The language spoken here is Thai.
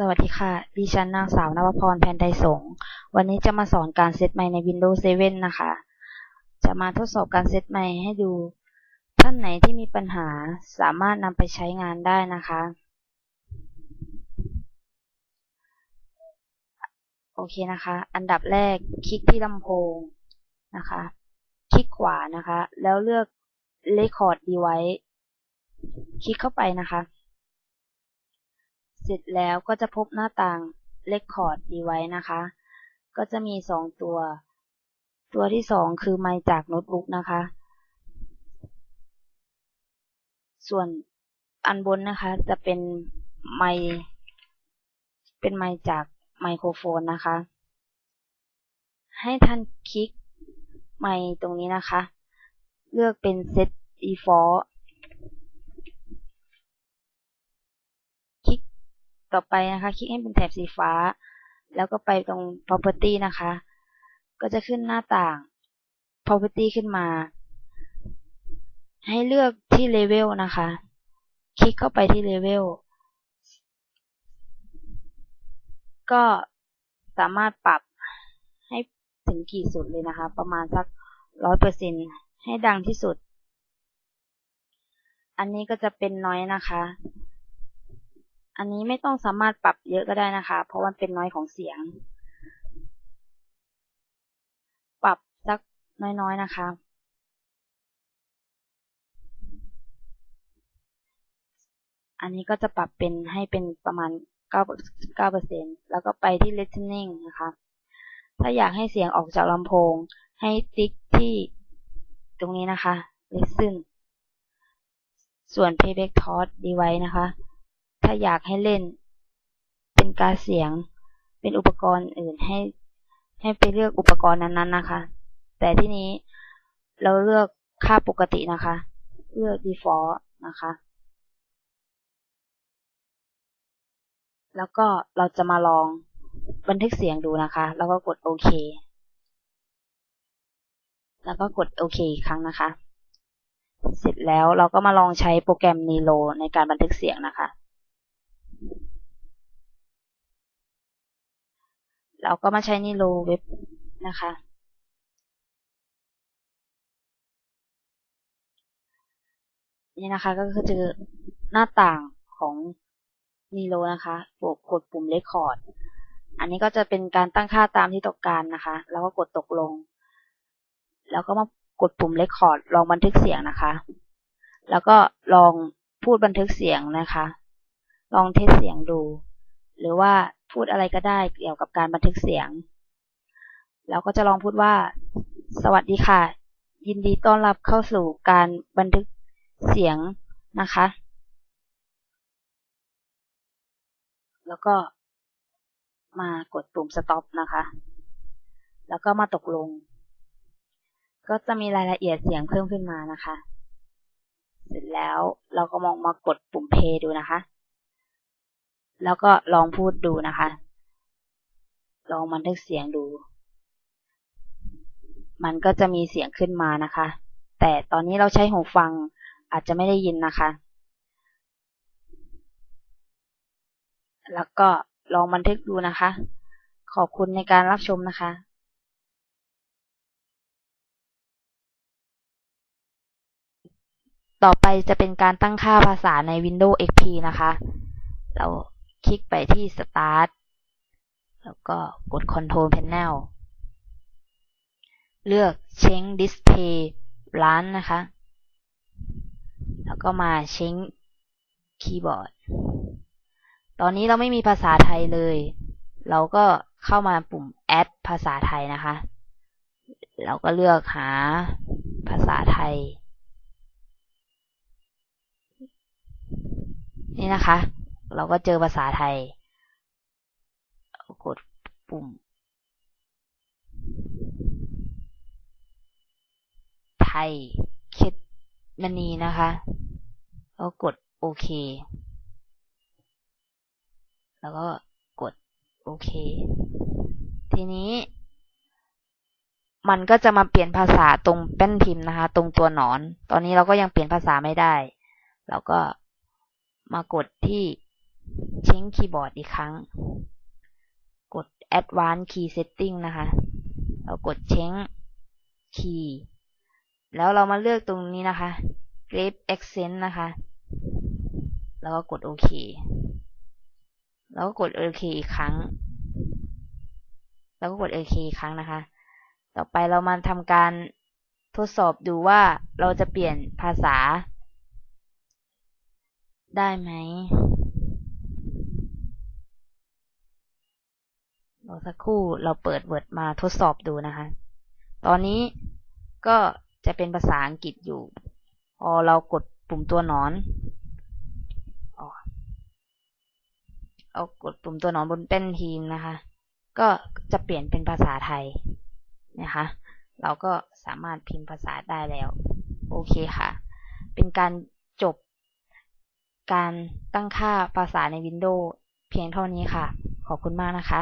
สวัสดีค่ะ ดิฉันนางสาวนวพรแพนไทยสง วันนี้จะมาสอนการเซตไมใน Windows 7 นะคะ จะมาทดสอบการเซตไมให้ดู ท่านไหนที่มีปัญหาสามารถนำไปใช้งานได้นะคะ โอเคนะคะ อันดับแรกคลิกที่ลำโพงนะคะ คลิกขวานะคะ แล้วเลือก Record Device คลิกเข้าไปนะคะ เสร็จแล้วก็จะพบหน้าต่าง Record Device นะคะ ก็จะมีสองตัว ตัวที่สองคือไมค์จากโน้ตบุ๊กนะคะ ส่วนอันบนนะคะจะเป็นไมค์เป็นไมค์จากไมโครโฟนนะคะ ให้ท่านคลิกไมค์ตรงนี้นะคะ เลือกเป็น Set Default คลิก ต่อไปนะคะ คลิกให้เป็นแถบสีฟ้า แล้วก็ไปตรง property นะคะ ก็จะขึ้นหน้าต่าง property ขึ้นมา ให้เลือกที่ level นะคะ คลิกเข้าไปที่ level ก็สามารถปรับให้ถึงกี่สุดเลยนะคะ ประมาณสักร้อยเปอร์เซ็นให้ดังที่สุด อันนี้ก็จะเป็นน้อยนะคะ อันนี้ไม่ต้องสามารถปรับเยอะก็ได้นะคะ เพราะมันเป็นน้อยของเสียง ปรับสักน้อยๆนะคะ อันนี้ก็จะปรับเป็นให้เป็นประมาณ9 9%แล้วก็ไปที่ listening นะคะ ถ้าอยากให้เสียงออกจากลำโพง ให้ติ๊กที่ตรงนี้นะคะ listen ส่วน playback t o s device นะคะ ถ้าอยากให้เล่น เป็นการเสียง เป็นอุปกรณ์อื่นให้ ให้ไปเลือกอุปกรณ์นั้นๆนะคะ แต่ที่นี้เราเลือกค่าปกตินะคะ เลือก default นะคะ แล้วก็เราจะมาลองบันทึกเสียงดูนะคะ แล้วก็กดโอเค แล้วก็กดโอเคอีกครั้งนะคะ เสร็จแล้วเราก็มาลองใช้โปรแกรม Nilo ในการบันทึกเสียงนะคะ เราก็มาใช้ Nilo เว็บนะคะ นี่นะคะก็คือเจอหน้าต่างของ Nilo นะคะกดปุ่มเ Record อันนี้ก็จะเป็นการตั้งค่าตามที่ต้องการนะคะ แล้วก็กดตกลง แล้วก็มากดปุ่มเ Record ลองบันทึกเสียงนะคะ แล้วก็ลองพูดบันทึกเสียงนะคะ ลองเทสเสียงดู หรือว่าพูดอะไรก็ได้เกี่ยวกับการบันทึกเสียงแล้วก็จะลองพูดว่า สวัสดีค่ะ ยินดีต้อนรับเข้าสู่การบันทึกเสียงนะคะ แล้วก็มากดปุ่ม stop นะคะ แล้วก็มาตกลง ก็จะมีรายละเอียดเสียงเพิ่มขึ้นมานะคะ เสร็จแล้วเราก็มองมากดปุ่ม play ดูนะคะ แล้วก็ลองพูดดูนะคะ ลองบันทึกเสียงดู มันก็จะมีเสียงขึ้นมานะคะ แต่ตอนนี้เราใช้หูฟังอาจจะไม่ได้ยินนะคะ แล้วก็ลองบันทึกดูนะคะ ขอบคุณในการรับชมนะคะต่อไปจะเป็นการตั้งค่าภาษาใน Windows XP นะคะ เรา คลิกไปที่ Start แล้วก็กด Control Panel เลือก Change Display ร้านนะคะ แล้วก็มา Change Keyboard ตอนนี้เราไม่มีภาษาไทยเลย เราก็เข้ามาปุ่ม add ภาษาไทยนะคะ เราก็เลือกหาภาษาไทย นี่นะคะ เราก็เจอภาษาไทย กดปุ่ม ไทยคิดมณีนะคะแล้วกดโอเค แล้วก็กดโอเค ทีนี้ มันก็จะมาเปลี่ยนภาษาตรงแป้นพิมพ์นะคะ ตรงตัวหนอน ตอนนี้เราก็ยังเปลี่ยนภาษาไม่ได้ เราก็มากดที่ เช้งคีย์บอร์ดอีกครั้ง กด Advanced Key Setting นะคะ เรากดเช้ง Key แล้วเรามาเลือกตรงนี้นะคะ Grave Accent นะคะ แล้วก็กดโอเค แล้วก็กดโอเคอีกครั้ง แล้วก็กดโอเคอีกครั้งนะคะ ต่อไปเรามาทำการทดสอบดูว่าเราจะเปลี่ยนภาษาได้ไหมรอ สักครู่เราเปิด Word มาทดสอบดูนะคะ ตอนนี้ก็จะเป็นภาษาอังกฤษอยู่ พอเรากดปุ่มตัวหนอนเอากดปุ่มตัวหนอนบนเป็นทีมนะคะ ก็จะเปลี่ยนเป็นภาษาไทยนะคะ เราก็สามารถพิมพ์ภาษาได้แล้ว โอเคค่ะ เป็นการจบการตั้งค่าภาษาใน Windows เพียงเท่านี้ค่ะ ขอบคุณมากนะคะ